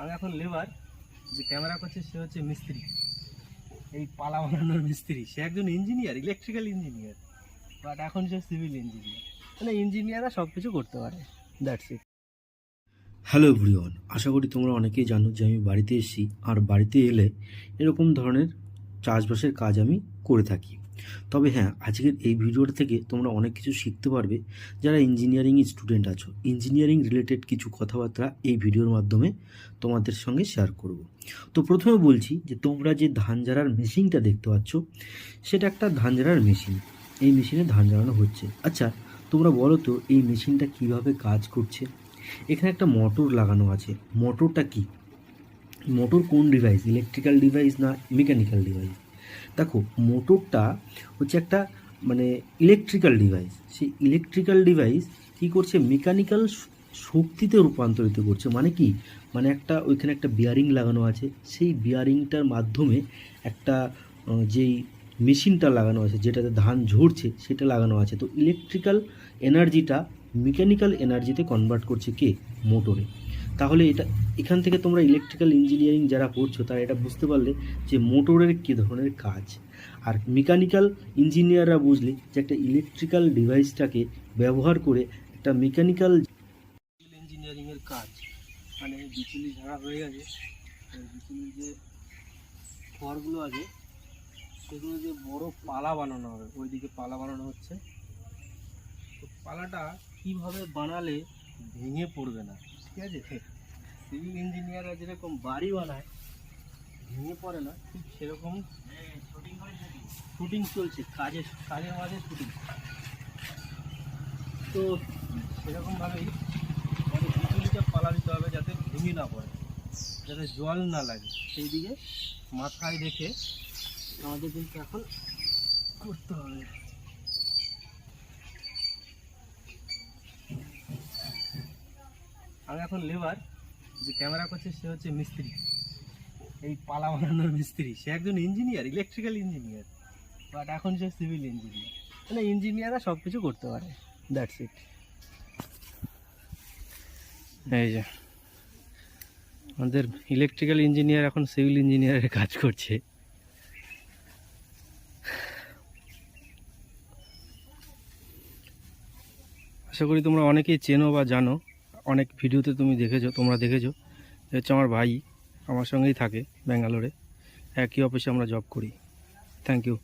আমি এখন লেবার, যে ক্যামেরা করছে সে হচ্ছে মিস্ত্রি। এই পালা বানানোর মিস্ত্রি। সে একজন ইঞ্জিনিয়ার ইলেকট্রিক্যাল ইঞ্জিনিয়ার বাট এখন সে সিভিল ইঞ্জিনিয়ার মানে ইঞ্জিনিয়াররা সব কিছু করতে পারে। দ্যাটস ইট হ্যালো এভরিওয়ান আশা করি তোমরা অনেকেই জানো যে আমি বাড়িতে এসেছি, আর বাড়িতে এলে এরকম ধরনের চাষবাসের কাজ আমি করে থাকি। তবে হ্যাঁ আজকের এই ভিডিওটা থেকে তোমরা অনেক কিছু শিখতে পারবে। যারা ইঞ্জিনিয়ারিং স্টুডেন্ট আছো ইঞ্জিনিয়ারিং রিলেটেড কিছু কথাবার্তা এই ভিডিওর মাধ্যমে তোমাদের সঙ্গে শেয়ার করব। তো প্রথমে বলছি যে, তোমরা যে ধান ঝাড়ার মেশিনটা দেখতে পাচ্ছ, সেটা একটা ধান ঝাড়ার মেশিন এই মেশিনে ধান ঝাড়ানো হচ্ছে। আচ্ছা তোমরা বলো তো, এই মেশিনটা কীভাবে কাজ করছে? এখানে একটা মোটর লাগানো আছে। মোটরটা কি? মোটর কোন ডিভাইস ইলেকট্রিক্যাল ডিভাইস না মেকানিক্যাল ডিভাইস দেখো, মোটরটা হচ্ছে একটা মানে ইলেকট্রিক্যাল ডিভাইস সেই ইলেকট্রিক্যাল ডিভাইস কি করছে? মেকানিক্যাল শক্তিতে রূপান্তরিত করছে। মানে কি? মানে একটা, ওইখানে একটা বিয়ারিং লাগানো আছে। সেই বিয়ারিংটার মাধ্যমে একটা যেই মেশিনটা লাগানো আছে, যেটাতে ধান ঝরছে, সেটা লাগানো আছে। তো ইলেকট্রিক্যাল এনার্জিটা মেকানিক্যাল এনার্জিতে কনভার্ট করছে কে? মোটরে। তাহলে এটা, এখান থেকে তোমরা ইলেকট্রিক্যাল ইঞ্জিনিয়ারিং যারা পড়ছো, তারা এটা বুঝতে পারলে যে মোটরের কী ধরনের কাজ। আর মেকানিক্যাল ইঞ্জিনিয়াররা বুঝলে যে একটা ইলেকট্রিক্যাল ডিভাইসটাকে ব্যবহার করে একটা মেকানিক্যাল ইঞ্জিনিয়ারিংয়ের কাজ। মানে বিচুলি ঝাড়া হয়ে গেছে বিচুলির যে খড়গুলো আছে, সেগুলো যে বড় পালা বানানো হবে, ওইদিকে পালা বানানো হচ্ছে। তো পালাটা কীভাবে বানালে ভেঙে পড়বে না? ঠিক আছে? সিভিল ইঞ্জিনিয়াররা যেরকম বাড়ি বানায়, ভেঙে পড়ে না, ঠিক সেরকম শুটিং চলছে, কাজের কাজের মাঝে শুটিং তো সেরকমভাবেই আমাদের বিচুলিটা পালা দিতে হবে যাতে ভেঙে না পড়ে, যাতে জল না লাগে। সেই দিকে মাথায় রেখে আমাদের কিন্তু এখন করতে হবে। আমি এখন লেবার, যে ক্যামেরা করছে সে হচ্ছে মিস্ত্রি। এই পালা বানানোর মিস্ত্রি। সে একজন ইঞ্জিনিয়ার ইলেকট্রিক্যাল ইঞ্জিনিয়ার বাট এখন সে সিভিল ইঞ্জিনিয়ার মানে ইঞ্জিনিয়াররা সব কিছু করতে পারে। দ্যাটস ইট এই যে, আমাদের ইলেকট্রিক্যাল ইঞ্জিনিয়ার এখন সিভিল ইঞ্জিনিয়ারের কাজ করছে। আশা করি তোমরা অনেকেই চেনো বা জানো অনেক ভিডিওতে তুমি দেখেছ, তোমরা দেখেছ। হচ্ছে আমার ভাই, আমার সঙ্গেই থাকে ব্যাঙ্গালোরে। একই অফিসে আমরা জব করি। Thank you